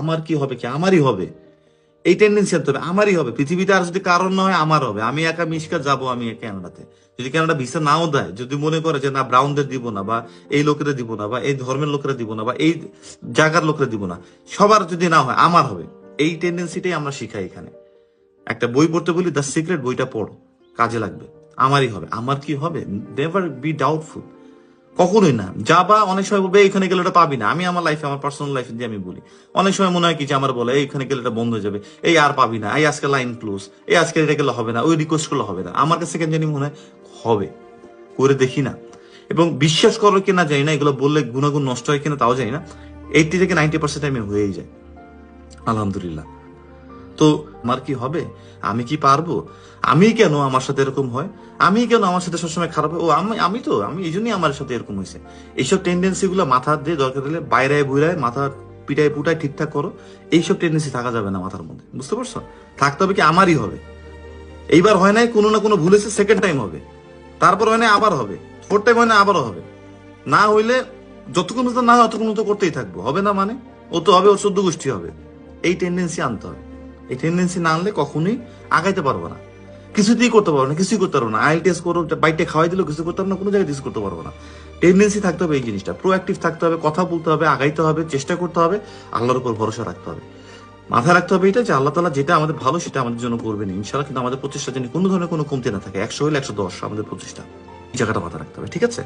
আমার কি হবে কি? আমারই হবে। এই টেন্ডেন্সি আনতে হবে। আমারই হবে। পৃথিবীতে আর যদি কারণ না হয়, আমার হবে। আমি একা মিশকা যাব আমি ক্যানাডাতে। যদি ক্যানাডা ভিসা নাও দেয়, যদি মনে করে যে না, ব্রাউনদের দিব না বা এই লোকেরা দিব না বা এই ধর্মের লোকেরা দিব না বা এই জায়গার লোকেরা দিব না, সবার যদি না হয়, আমার হবে। এই টেন্ডেন্সিটাই আমরা শিখাই এখানে। একটা বই পড়তে বলি দ্য সিক্রেট বইটা পড়ো। কাজে লাগবে। আমারই হবে। আমার কি হবে? নেভার বি ডাউটফুল কখনোই না। যাবা অনেক সময় বলবে এখানে গেলে ওটা পাবি না। আমি আমার লাইফে আমার পার্সোনাল লাইফে দিয়ে আমি বলি। অনেক সময় মনে হয় কি যে আমার বলে এইখানে গেলে এটা বন্ধ হয়ে যাবে। এই আর পাবি না। এই আজকে লাইন ক্লোজ এই আজকে এটা গেলে হবে না। ওই রিকোয়েস্ট করলে হবে না। আমার কাছে কেন জানি মনে হয়, হবে। করে দেখি না। এবং বিশ্বাস করো কিনা জানি না, এগুলো বললে গুণাগুণ নষ্ট হয় কিনা তাও জানি না। এইটি থেকে নাইনটি পার্সেন্ট আমি হয়েই যায় আলহামদুলিল্লাহ। তো আমার কি হবে? আমি কি পারব? আমি কেন আমার সাথে এরকম হয়? আমি কেন আমার সাথে সবসময় খারাপ হয়? ও, আমি আমি তো, আমি এই জন্যই আমার সাথে এরকম হয়েছে। এইসব টেন্ডেন্সি গুলো মাথা দিয়ে দরকার হলে বাইরে বুড়ায় মাথা পিটায় পুটায় ঠিকঠাক করো। এইসব টেন্ডেন্সি থাকা যাবে না মাথার মধ্যে। বুঝতে পারছ? থাকতে হবে কি আমারই হবে। এইবার হয় নাই, কোনো না কোনো ভুলেছে সেকেন্ড টাইম হবে। তারপর হয় না আবার হবে। ফোর্থ টাইম হয় না আবারও হবে। না হইলে যতক্ষণ না হয়, ততক্ষণ তো করতেই থাকব। হবে না মানে? ও তো হবে, ওর চোদ্দ গোষ্ঠী হবে। এই টেন্ডেন্সি আনতে হবে। এই টেন্ডেন্সি না আনলে কখনোই আগাইতে পারব না। কিছুতেই করতে পারব না, কিছুই করতে পারব না। আইল টেস্ট করো বাইটে খাওয়াই দিলেও কিছু করতে পারব না, কোনো জায়গায় কিছু করতে পারব না। টেন্ডেন্সি থাকতে হবে এই জিনিসটা। প্রোঅ্যাক্টিভ থাকতে হবে, কথা বলতে হবে, আগাইতে হবে, চেষ্টা করতে হবে, আল্লাহর উপর ভরসা রাখতে হবে। মাথায় রাখতে হবে এটা যে আল্লাহ তালা যেটা আমাদের ভালো সেটা আমাদের জন্য করবেন। ইনশাল্লাহ কিন্তু আমাদের প্রচেষ্টা যেন কোনো ধরনের কোনো কমতি না থাকে। একশো হলে একশো দশ আমাদের প্রচেষ্টা। এই জায়গাটা মাথায় রাখতে হবে, ঠিক আছে?